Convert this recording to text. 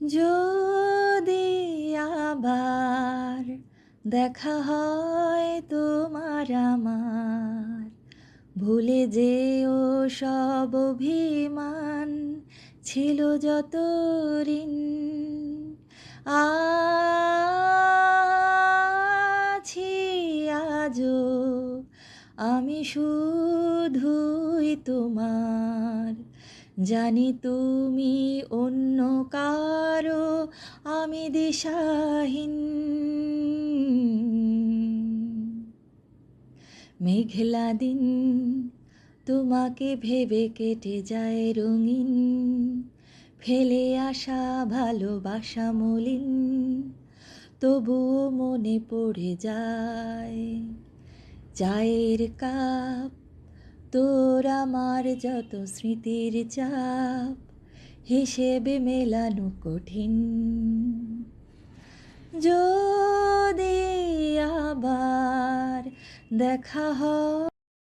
যদি আবার দেখা হয় তোমার আমার, ভুলে যেও সব অভিমান ছিল যত ঋণ আছি আজও আমি শুধুই তোমার, জানি তুমি অন্য কারও আমি দিশাহীন। মেঘলা দিন তোমাকে ভেবে কেটে যায় রঙিন, ফেলে আসা ভালোবাসা মলিন, তবুও মনে পড়ে যায়। চায়ের কাপ, তোর আমার যত স্মৃতির চাপ হিসেবে মেলানো কঠিন। যদি আবার দেখা হয়